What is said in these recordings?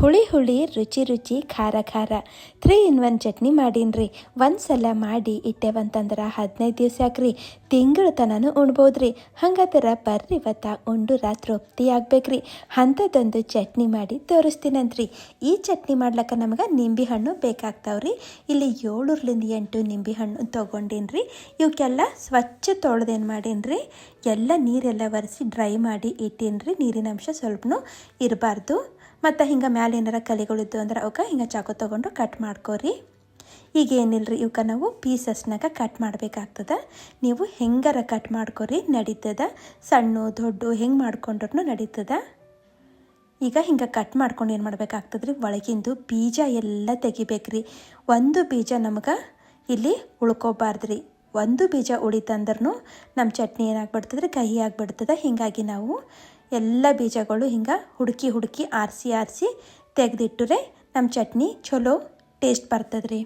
ಹುಳಿ ಹುಳಿ, ರುಚಿ ರುಚಿ, ಖಾರ ಖಾರ. ತ್ರೀ ಇನ್ ಒನ್ ಚಟ್ನಿ ಮಾಡೀನ್ರಿ. ಒಂದು ಸಲ ಮಾಡಿ ಇಟ್ಟೆವಂತಂದ್ರೆ ಹದಿನೈದು ದಿವಸ ಯಾಕ್ರಿ ತಿಂಗಳು ತನೂ ಉಣ್ಬೋದ್ರಿ. ಹಂಗಾದ್ರೆ ಬರ್ರಿ ಇವತ್ತ ಉಂಡುರ ತೃಪ್ತಿ ಆಗ್ಬೇಕ್ರಿ. ಅಂಥದ್ದೊಂದು ಚಟ್ನಿ ಮಾಡಿ ತೋರಿಸ್ತೀನಂತ್ರಿ. ಈ ಚಟ್ನಿ ಮಾಡ್ಲಕ್ಕ ನಮ್ಗೆ ನಿಂಬೆ ಹಣ್ಣು ಬೇಕಾಗ್ತಾವ್ರಿ. ಇಲ್ಲಿ ಏಳೂರ್ಲಿಂದ ಎಂಟು ನಿಂಬೆ ಹಣ್ಣು ತೊಗೊಂಡೀನ್ರಿ. ಇವಕ್ಕೆಲ್ಲ ಸ್ವಚ್ಛ ತೊಳ್ದೇನು ಮಾಡೀನ್ರಿ. ಎಲ್ಲ ನೀರೆಲ್ಲ ಒರೆಸಿ ಡ್ರೈ ಮಾಡಿ ಇಟ್ಟೀನ್ರಿ. ನೀರಿನ ಅಂಶ ಸ್ವಲ್ಪನೂ ಇರಬಾರ್ದು. ಮತ್ತು ಹಿಂಗೆ ಮ್ಯಾಲೆ ಏನಾರ ಕಲೆಗಳಿದ್ದು ಅಂದ್ರೆ ಅವಕ್ಕೆ ಹಿಂಗೆ ಚಾಕು ತೊಗೊಂಡು ಕಟ್ ಮಾಡ್ಕೋರಿ. ಈಗ ಏನಿಲ್ಲರಿ ಇವಕ್ಕೆ ನಾವು ಪೀಸಸ್ನಾಗ ಕಟ್ ಮಾಡಬೇಕಾಗ್ತದೆ. ನೀವು ಹೆಂಗಾರ ಕಟ್ ಮಾಡ್ಕೋರಿ ನಡೀತದ. ಸಣ್ಣ, ದೊಡ್ಡ ಹೆಂಗೆ ಮಾಡ್ಕೊಂಡ್ರೂ ನಡೀತದೆ. ಈಗ ಹಿಂಗೆ ಕಟ್ ಮಾಡ್ಕೊಂಡು ಏನು ಮಾಡ್ಬೇಕಾಗ್ತದ್ರಿ? ಒಳಗಿಂದು ಬೀಜ ಎಲ್ಲ ತೆಗಿಬೇಕ್ರಿ. ಒಂದು ಬೀಜ ನಮಗೆ ಇಲ್ಲಿ ಉಳ್ಕೋಬಾರ್ದ್ರಿ. ಒಂದು ಬೀಜ ಉಳಿತಂದ್ರೂ ನಮ್ಮ ಚಟ್ನಿ ಏನಾಗ್ಬಿಡ್ತದ್ರಿ? ಕಹಿ ಆಗಿಬಿಡ್ತದೆ. ಹೀಗಾಗಿ ನಾವು ಎಲ್ಲ ಬೀಜಗಳು ಹಿಂಗೆ ಹುಡುಕಿ ಹುಡುಕಿ ಆರಿಸಿ ಆರಿಸಿ ತೆಗೆದಿಟ್ಟರೆ ನಮ್ಮ ಚಟ್ನಿ ಚಲೋ ಟೇಸ್ಟ್ ಬರ್ತದ್ರಿ.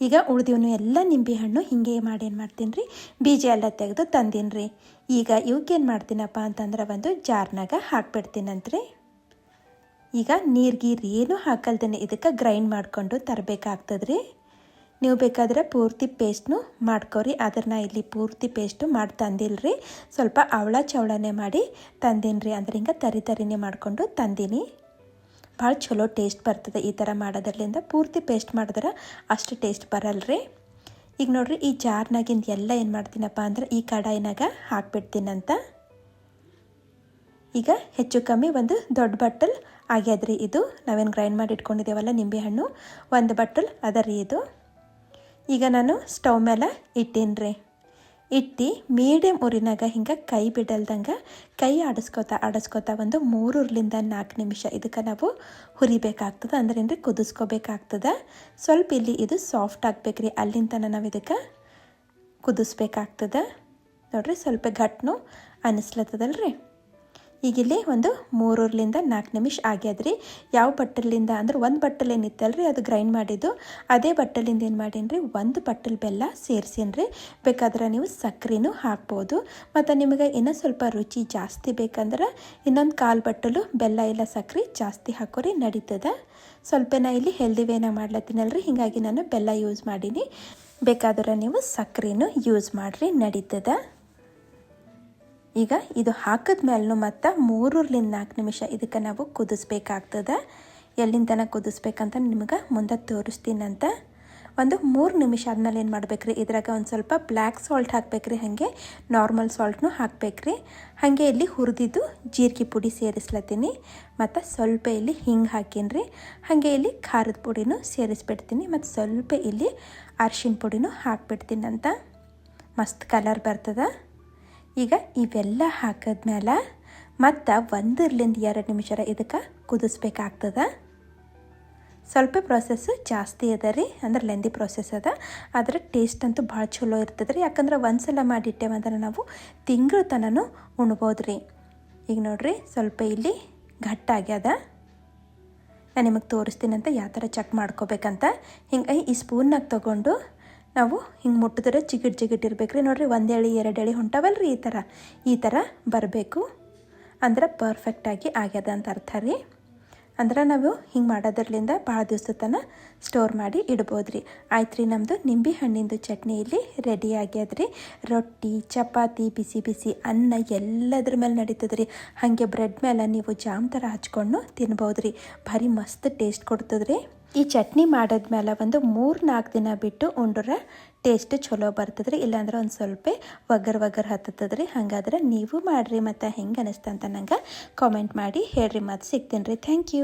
ಈಗ ಉಳ್ದಿವ್ನು ಎಲ್ಲ ನಿಂಬೆ ಹಣ್ಣು ಹಿಂಗೆ ಮಾಡಿ ಏನು ಮಾಡ್ತೀನಿ ರೀ ಬೀಜ ಎಲ್ಲ ತೆಗೆದು ತಂದೀನಿ ರೀ ಈಗ ಇವಕ್ಕೇನು ಮಾಡ್ತೀನಪ್ಪ ಅಂತಂದ್ರೆ ಒಂದು ಜಾರ್ನಾಗ ಹಾಕ್ಬಿಡ್ತೀನಂತ್ರಿ. ಈಗ ನೀರು ಗೀರು ಏನು ಹಾಕಲ್ದೇನೆ ಇದಕ್ಕೆ ಗ್ರೈಂಡ್ ಮಾಡಿಕೊಂಡು ತರಬೇಕಾಗ್ತದ್ರಿ. ನೀವು ಬೇಕಾದ್ರೆ ಪೂರ್ತಿ ಪೇಸ್ಟ್ನು ಮಾಡ್ಕೊರಿ. ಅದನ್ನ ಇಲ್ಲಿ ಪೂರ್ತಿ ಪೇಸ್ಟು ಮಾಡಿ ತಂದಿಲ್ರಿ. ಸ್ವಲ್ಪ ಅವಳ ಚವಳನೆ ಮಾಡಿ ತಂದೀನಿ ರೀ ಅಂದ್ರೆ ಹಿಂಗೆ ತರಿ ತರಿನೇ ಮಾಡಿಕೊಂಡು ತಂದೀನಿ. ಭಾಳ ಚಲೋ ಟೇಸ್ಟ್ ಬರ್ತದೆ ಈ ಥರ ಮಾಡೋದ್ರಲ್ಲಿಂದ. ಪೂರ್ತಿ ಪೇಸ್ಟ್ ಮಾಡಿದ್ರೆ ಅಷ್ಟು ಟೇಸ್ಟ್ ಬರಲ್ರಿ. ಈಗ ನೋಡ್ರಿ, ಈ ಜಾರ್ನಾಗಿಂದ ಎಲ್ಲ ಏನು ಮಾಡ್ತೀನಪ್ಪ ಅಂದ್ರೆ ಈ ಕಡಾಯಿನಾಗ ಹಾಕ್ಬಿಡ್ತೀನಂತ. ಈಗ ಹೆಚ್ಚು ಕಮ್ಮಿ ಒಂದು ದೊಡ್ಡ ಬಟ್ಟಲ್ ಆಗ್ಯದ್ರಿ ಇದು. ನಾವೇನು ಗ್ರೈಂಡ್ ಮಾಡಿ ಇಟ್ಕೊಂಡಿದ್ದೇವಲ್ಲ ನಿಂಬೆಹಣ್ಣು ಒಂದು ಬಟ್ಟಲ್ ಅದ ರೀ ಇದು. ಈಗ ನಾನು ಸ್ಟವ್ ಮೇಲೆ ಇಟ್ಟೀನಿ ರೀ. ಇಟ್ಟು ಮೀಡಿಯಮ್ ಉರಿನಾಗ ಹಿಂಗೆ ಕೈ ಬಿಡಲ್ದಂಗೆ ಕೈ ಆಡಿಸ್ಕೋತಾ ಆಡಿಸ್ಕೋತಾ ಒಂದು ಮೂರೂರ್ಲಿಂದ ನಾಲ್ಕು ನಿಮಿಷ ಇದಕ್ಕೆ ನಾವು ಹುರಿಬೇಕಾಗ್ತದೆ ಅಂದ್ರೆ ಏನ್ರಿ ಕುದಿಸ್ಕೋಬೇಕಾಗ್ತದೆ. ಸ್ವಲ್ಪ ಇಲ್ಲಿ ಇದು ಸಾಫ್ಟ್ ಆಗಬೇಕ್ರಿ, ಅಲ್ಲಿಂದ ನಾವು ಇದಕ್ಕೆ ಕುದಿಸ್ಬೇಕಾಗ್ತದೆ. ನೋಡ್ರಿ ಸ್ವಲ್ಪ ಘಟ್ನು ಅನ್ನಿಸ್ಲತ್ತದಲ್ರಿ ಈಗ ಇಲ್ಲಿ ಒಂದು ಮೂರೂರ್ಲಿಂದ ನಾಲ್ಕು ನಿಮಿಷ ಆಗ್ಯಾದ್ರಿ. ಯಾವ ಬಟ್ಟಲಿಂದ ಅಂದ್ರೆ ಒಂದು ಬಟ್ಟಲ್ ಏನಿತ್ತಲ್ರಿ ಅದು ಗ್ರೈಂಡ್ ಮಾಡಿದ್ದು. ಅದೇ ಬಟ್ಟಲಿಂದ ಏನು ಮಾಡೀನಿ ಒಂದು ಬಟ್ಟಲ್ ಬೆಲ್ಲ ಸೇರಿಸೀನಿ ಬೇಕಾದ್ರೆ ನೀವು ಸಕ್ಕರೆನೂ ಹಾಕ್ಬೋದು. ಮತ್ತು ನಿಮಗೆ ಇನ್ನೂ ಸ್ವಲ್ಪ ರುಚಿ ಜಾಸ್ತಿ ಬೇಕಂದ್ರೆ ಇನ್ನೊಂದು ಕಾಲು ಬಟ್ಟಲು ಬೆಲ್ಲ ಇಲ್ಲ ಸಕ್ಕರೆ ಜಾಸ್ತಿ ಹಾಕೋರಿ, ನಡೀತದ. ಸ್ವಲ್ಪ ನಾ ಇಲ್ಲಿ ಹೆಲ್ದಿ ವೇನ ಮಾಡ್ಲತ್ತೀನಲ್ರಿ, ಹೀಗಾಗಿ ನಾನು ಬೆಲ್ಲ ಯೂಸ್ ಮಾಡೀನಿ. ಬೇಕಾದ್ರೆ ನೀವು ಸಕ್ಕರೆನೂ ಯೂಸ್ ಮಾಡಿರಿ, ನಡೀತದ. ಈಗ ಇದು ಹಾಕಿದ ಮೇಲೂ ಮತ್ತು ಮೂರರಿಂದ ನಾಲ್ಕು ನಿಮಿಷ ಇದಕ್ಕೆ ನಾವು ಕುದಿಸ್ಬೇಕಾಗ್ತದೆ. ಎಲ್ಲಿಂದ ತನಕ ಕುದಿಸ್ಬೇಕಂತ ನಿಮ್ಗೆ ಮುಂದೆ ತೋರಿಸ್ತೀನಂತ. ಒಂದು ಮೂರು ನಿಮಿಷ ಆದಮೇಲೆ ಏನು ಮಾಡ್ಬೇಕ್ರಿ? ಇದ್ರಾಗ ಒಂದು ಸ್ವಲ್ಪ ಬ್ಲ್ಯಾಕ್ ಸಾಲ್ಟ್ ಹಾಕ್ಬೇಕ್ರಿ, ಹಾಗೆ ನಾರ್ಮಲ್ ಸಾಲ್ಟ್ನು ಹಾಕ್ಬೇಕ್ರಿ. ಹಾಗೆ ಇಲ್ಲಿ ಹುರಿದಿದ್ದು ಜೀರಿಗೆ ಪುಡಿ ಸೇರಿಸ್ಲತ್ತೀನಿ, ಮತ್ತು ಸ್ವಲ್ಪ ಇಲ್ಲಿ ಹಿಂಗೆ ಹಾಕೀನಿ ಹಾಗೆ ಇಲ್ಲಿ ಖಾರದ ಪುಡಿನೂ ಸೇರಿಸ್ಬಿಡ್ತೀನಿ, ಮತ್ತು ಸ್ವಲ್ಪ ಇಲ್ಲಿ ಅರ್ಶಿನ ಪುಡಿನೂ ಹಾಕ್ಬಿಡ್ತೀನಿ ಅಂತ ಮಸ್ತ್ ಕಲರ್ ಬರ್ತದೆ. ಈಗ ಇವೆಲ್ಲ ಹಾಕಿದ್ಮೇಲೆ ಮತ್ತು ಒಂದರಿಂದ ಎರಡು ನಿಮಿಷ ಇದಕ್ಕೆ ಕುದಿಸ್ಬೇಕಾಗ್ತದೆ. ಸ್ವಲ್ಪ ಪ್ರೊಸೆಸ್ ಜಾಸ್ತಿ ಅದ ರೀ, ಅಂದ್ರೆ ಲೆಂದಿ ಪ್ರೊಸೆಸ್ ಅದ. ಅದರ ಟೇಸ್ಟ್ ಅಂತೂ ಭಾಳ ಚಲೋ ಇರ್ತದೆ ರೀ, ಯಾಕಂದ್ರೆ ಒಂದು ಸಲ ಮಾಡಿಟ್ಟೇವಂದ್ರೆ ನಾವು ತಿಂಗಳ ತನೂ ಉಣ್ಬೋದು ರೀ. ಈಗ ನೋಡಿರಿ, ಸ್ವಲ್ಪ ಇಲ್ಲಿ ಘಟ್ಟಾಗ್ಯದ ನಾನು ನಿಮಗೆ ತೋರಿಸ್ತೀನಿ ಅಂತ ಯಾವ ಥರ ಚೆಕ್ ಮಾಡ್ಕೋಬೇಕಂತ. ಹಿಂಗೆ ಈ ಸ್ಪೂನ್ನಾಗ ತೊಗೊಂಡು ನಾವು ಹಿಂಗೆ ಮುಟ್ಟಿದ್ರೆ ಜಿಗಿಟ್ ಜಿಗಿಟ್ ಇರಬೇಕ್ರಿ. ನೋಡಿರಿ, ಒಂದು ಎಳಿ, ಎರಡು ಎಳಿ ಹೊಂಟವಲ್ಲ ರೀ ಈ ಥರ ಈ ಥರ ಬರಬೇಕು. ಅಂದ್ರೆ ಪರ್ಫೆಕ್ಟಾಗಿ ಆಗ್ಯದ ಅಂತ ಅರ್ಥ ರೀ. ಅಂದ್ರೆ ನಾವು ಹಿಂಗೆ ಮಾಡೋದ್ರಲ್ಲಿಂದ ಭಾಳ ದಿವಸ ತನಕ ಸ್ಟೋರ್ ಮಾಡಿ ಇಡ್ಬೋದು ರೀ ಆಯ್ತು ರೀ ನಮ್ಮದು ನಿಂಬೆ ಹಣ್ಣಿಂದು ಚಟ್ನಿ ಇಲ್ಲಿ ರೆಡಿ ಆಗ್ಯದ ರೀ. ರೊಟ್ಟಿ, ಚಪಾತಿ, ಬಿಸಿ ಬಿಸಿ ಅನ್ನ ಎಲ್ಲದ್ರ ಮೇಲೆ ನಡೀತದೆ ರೀ. ಹಾಗೆ ಬ್ರೆಡ್ ಮೇಲೆ ನೀವು ಜಾಮ್ ಥರ ಹಚ್ಕೊಂಡು ತಿನ್ಬೋದು ರೀ ಭಾರಿ ಮಸ್ತ್ ಟೇಸ್ಟ್ ಕೊಡ್ತದ್ರಿ. ಈ ಚಟ್ನಿ ಮಾಡಿದ್ಮೇಲೆ ಒಂದು ಮೂರು ನಾಲ್ಕು ದಿನ ಬಿಟ್ಟು ಉಂಡ್ರೆ ಟೇಸ್ಟ್ ಚಲೋ ಬರ್ತದ್ರಿ, ಇಲ್ಲಾಂದ್ರೆ ಒಂದು ಸ್ವಲ್ಪ ಒಗ್ಗರ್ ಒಗ್ಗರ್ ಹತ್ತದ ರೀ ಹಾಗಾದ್ರೆ ನೀವು ಮಾಡಿರಿ ಮತ್ತು ಹೆಂಗೆ ಅನಿಸ್ತಂತ ನಂಗೆ ಕಾಮೆಂಟ್ ಮಾಡಿ ಹೇಳ್ರಿ ಮತ್ತು ಸಿಗ್ತೀನಿ ರೀ. Thank you